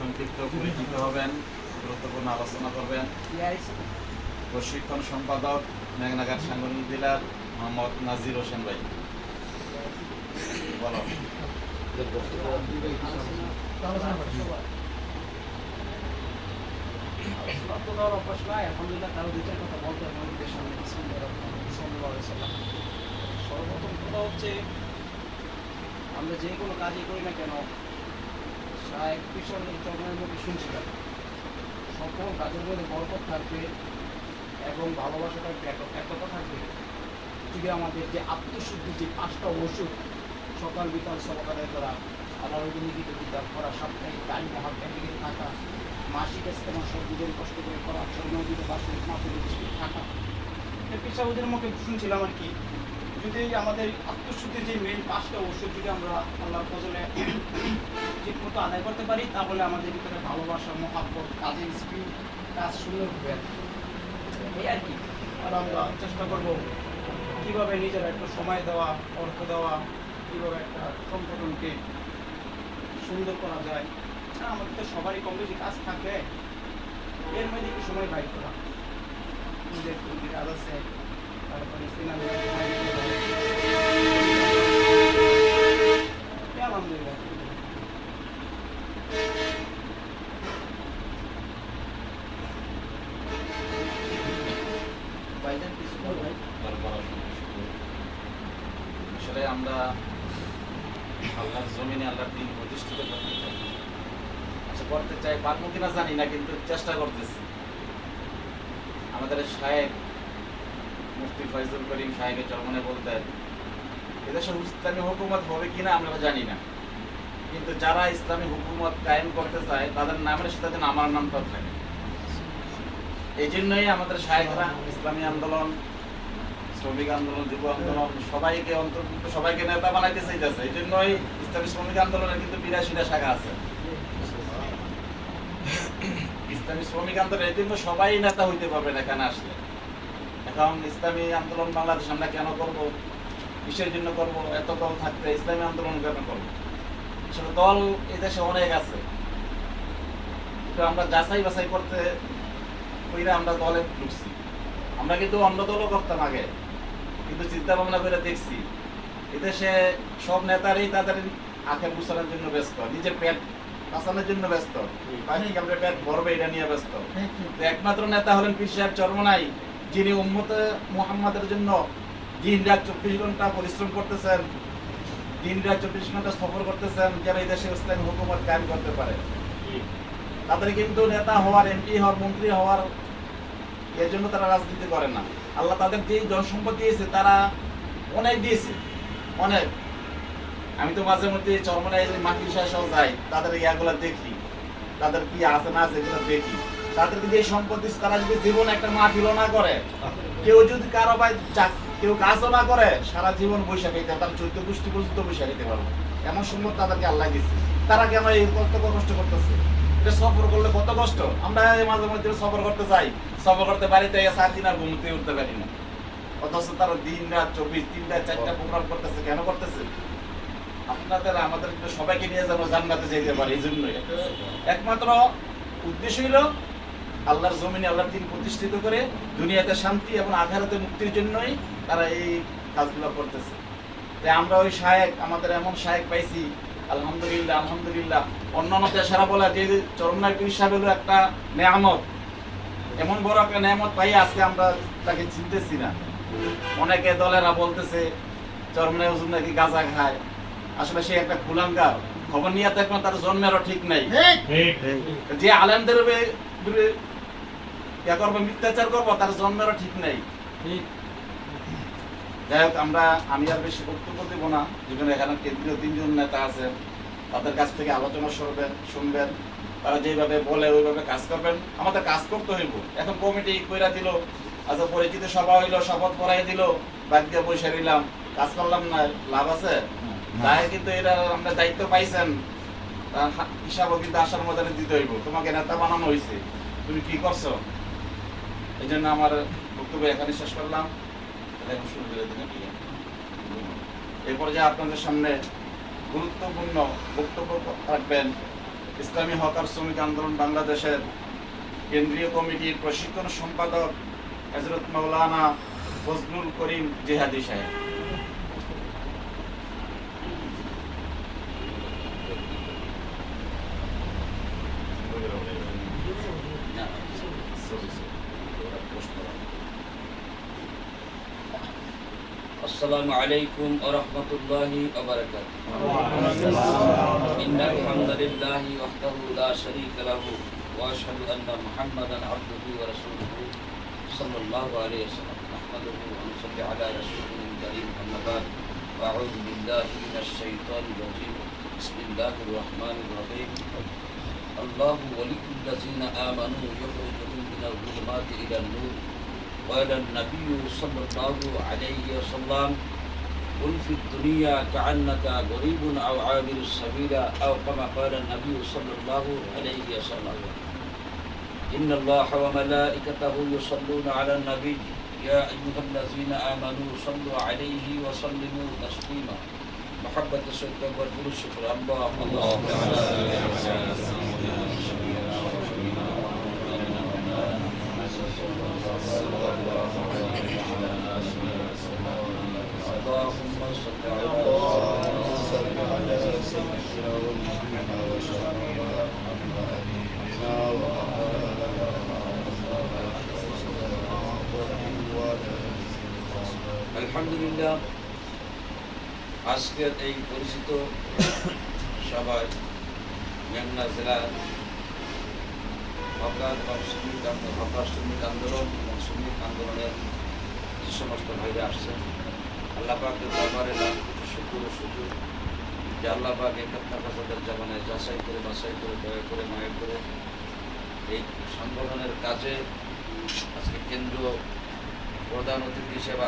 সংক্ষিপ্ত পরিচিত হবেন, গুরুত্বপূর্ণ আলোচনা করবেন। প্রশিক্ষণ সম্পাদক, মেঘনাঘাট সাংগঠনিক জেলার মোহাম্মদ নাজির হোসেন ভাই। বলো। সর্বপ্রথম কথা হচ্ছে, আমরা যে কোনো কাজই করি না কেন সাহেব পিছনে চরমের মধ্যে শুনছিলাম সকল কাজের মধ্যে বরকত থাকবে এবং ভালোবাসা থাকবে একতা থাকবে। যদি আমাদের যে আত্মশুদ্ধি যে পাঁচটা ওষুধ সকাল, বিকাল, সকালে করা আল্লাহ নিগিত কিতাব করা, সাপ্তাহিক টাইম মহা ক্যান্টিনে থাকা, মাসিক ইস্তেমা সব দুজন কষ্ট করে করা স্বর্ণদিত বাসন মাসে থাকা পেশাবুদের মুখে শুনছিলাম আর কি। যদি আমাদের আত্মশুদ্ধির যে মেন পাঁচটা ওষুধ যদি আমরা আল্লাহ ফজলে ঠিক মতো আদায় করতে পারি, তাহলে আমাদের ভিতরে ভালোবাসা, মহাব্বত, কাজের স্পিড কাজ সুন্দর হবে কি। এই আর কি। আর আমরা চেষ্টা করব কীভাবে নিজের একটু সময় দেওয়া, অর্থ দেওয়া, কীভাবে একটা সংগঠনকে সুন্দর করা যায়। হ্যাঁ আমাদের তো সবারই কম বেশি কাজ থাকে। এর মধ্যে একটু সময় বাইর করা। নিজের কাজ আছে। তারপরে আমরা আল্লাহর আল্লাহর দিন প্রতিষ্ঠিত করতে চাই। আচ্ছা করতে চাই পারব কিনা জানি না, কিন্তু চেষ্টা করতেছি। আমাদের সাহেব মুফতি ফয়জুল করিম সাহেবের চরমনে বলতেন এদেশে ইসলামী হুকুমত হবে কিনা আমরা জানি না। কিন্তু যারা ইসলামী হুকুমত কায়েম করতে চায়, তাদের নামের সাথে যেন আমার নামটাও থাকে। এই জন্যই আমাদের সাহেবরা ইসলামী আন্দোলন, শ্রমিক আন্দোলন, যুব আন্দোলন, সবাইকে অন্তর্ভুক্ত, সবাইকে নেতা বানাইতে চাইতেছে। এই জন্যই ইসলামী শ্রমিক আন্দোলনের কিন্তু বিরাশিটা শাখা আছে। ইসলামী শ্রমিক আন্দোলন এই জন্য সবাই নেতা হইতে পারবেন এখানে আসলে? এখন ইসলামী আন্দোলন বাংলাদেশ আমরা কেন করব? কিসের জন্য করব? এত দল থাকতে ইসলামী আন্দোলন কেন করব? আসলে দল এদেশে অনেক আছে। তো আমরা যাচাই বাছাই করতে কইরা আমরা দলে ঢুকছি। আমরা কিন্তু অন্য দলও করতাম আগে কিন্তু চিন্তা ভাবনা করে দেখছি এদেশে সব নেতারই তাদের আখে গুছানোর জন্য ব্যস্ত নিজের পেট বাঁচানোর জন্য ব্যস্ত। আমরা পেট ভরবে এটা নিয়ে ব্যস্ত। একমাত্র নেতা হলেন পীর সাহেব চরমনাই। যিনি উম্মতে মুহাম্মাদের জন্য দিন রাত চব্বিশ ঘণ্টা পরিশ্রম করতেছেন, দিন রাত চব্বিশ ঘণ্টা সফর করতেছেন, যেন এই দেশে ইসলামী হুকুমত কায়েম করতে পারে। তাদের কিন্তু নেতা হওয়ার, এমপি হওয়ার, মন্ত্রী হওয়ার এর জন্য তারা রাজনীতি করে না। আল্লাহ তাদের যে জনসম্পদ দিয়েছে, তারা অনেক দিয়েছে। অনেক। আমি তো মাঝে মধ্যে চরমনায় মাটি সহ যাই, তাদের ইয়াগুলো দেখি। তাদের কি আছে না আছে এগুলো দেখি। তাদেরকে যে সম্পদ দিচ্ছে তারা যদি জীবনে একটা মাহফিলও না করে কেউ যদি কারও ভাই কেউ কাজও না করে সারা জীবন বৈশাখ খাইতে তার চৈত্য পুষ্টি পর্যন্ত বৈশাখ খাইতে পারব। এমন সম্পদ তাদেরকে আল্লাহ দিচ্ছে তারা কেন এই কত কষ্ট করতেছে? এটা সফর করলে কত কষ্ট? আমরা মাঝে মধ্যে সফর করতে চাই সফর করতে বাড়িতে সাত দিন আর ঘুমতে উঠতে পারি না। অথচ তারা দিন রাত চব্বিশ তিন রাত চারটা প্রোগ্রাম করতেছে কেন করতেছে? আপনাদের আমাদের সবাইকে নিয়ে যেন জান্নাতে যেতে পারে এই জন্যই। একমাত্র উদ্দেশ্য হলো আল্লাহর জমিনে আল্লাহর দিন প্রতিষ্ঠিত করে দুনিয়াতে শান্তি এবং আঘারাতে মুক্তির জন্যই তারা এই কাজগুলো করতেছে। তাই আমরা ওই শায়েক আমাদের এমন শায়েক পাইছি আলহামদুলিল্লাহ আলহামদুলিল্লাহ। অন্যান্য দেশেরা বলে যে চরমনায় পীর সাহেব হলো একটা নেয়ামত। এমন বড় একটা নেয়ামত পাই আজকে আমরা তাকে চিনতেছি না। অনেকে দলেরা বলতেছে চরমনায় হুজুর নাকি গাঁজা খায়। আসলে সে একটা কুলাঙ্গার। খবর নিয়ে দেখবেন তার জন্মেরও ঠিক নেই। যে আলেমদের ইয়া করব মিথ্যাচার করব তার জন্মেরও ঠিক নেই। যাই হোক আমরা আমি আর বেশি বক্তব্য দেবো না। যেখানে এখানে কেন্দ্রীয় তিনজন নেতা আছে তাদের কাছ থেকে আলোচনা শুনবেন শুনবেন। তারা যেভাবে বলে ওইভাবে কাজ করবেন। আমাদের কাজ করতে হইব। এখন কমিটি কইরা দিল আচ্ছা পরিচিত সভা হইল শপথ পড়াই দিল বাদ দিয়ে বসে রইলাম। কাজ করলাম না লাভ আছে? তাই কিন্তু এরা আমরা দায়িত্ব পাইছেন। হিসাবও কিন্তু আসার মধ্যে দিতে হইব। তোমাকে নেতা বানানো হয়েছে তুমি কি করছ? এই জন্য আমার বক্তব্য এখানে শেষ করলাম। এখন শুরু করে দিলাম। এই পর্যায়ে আপনাদের সামনে গুরুত্বপূর্ণ বক্তব্য রাখবেন, ইসলামী হকার শ্রমিক আন্দোলন বাংলাদেশের কেন্দ্রীয় কমিটির প্রশিক্ষণ সম্পাদক হজরত মৌলানা ফজলুল করিম জেহাদি সাহেব। السلام عليكم ورحمة الله وبركاته. إن الحمد لله وحده لا شريك له وأشهد أن محمدا عبده ورسوله صلى الله عليه وسلم. نحمده ونصلي على رسوله الكريم. أما بعد أعوذ بالله من الشيطان الرجيم. بسم الله الرحمن الرحيم. الله ولي الذين آمنوا يخرجهم من الظلمات إلى النور. قال النبي صلى الله عليه وسلم قل في الدنيا كأنك غريب أو عابر السبيل أو كما قال النبي صلى الله عليه وسلم. إن الله وملائكته يصلون على النبي يا أيها الذين آمنوا صلوا عليه وسلموا تسليما. محبة الشيطان والقول الشكر. الله الله تعالى আলহামদুলিল্লাহ। আজকের এই পরিচিত সভায় মেঘনা জেলার শ্রমিক আন্দোলন, হকার শ্রমিক আন্দোলন এবং শ্রমিক আন্দোলনের যে সমস্ত ভাইরা আসছেন, আল্লাহ পাকের দরবারে লাখ কোটি শুকুর যে আল্লাহ পাক একাত্তর হাজারের যাচাই করে, বাছাই করে, দয়া করে, মায়া করে এই সংগঠনের কাজে আজকে কেন্দ্রীয় প্রধান অতিথি হিসেবে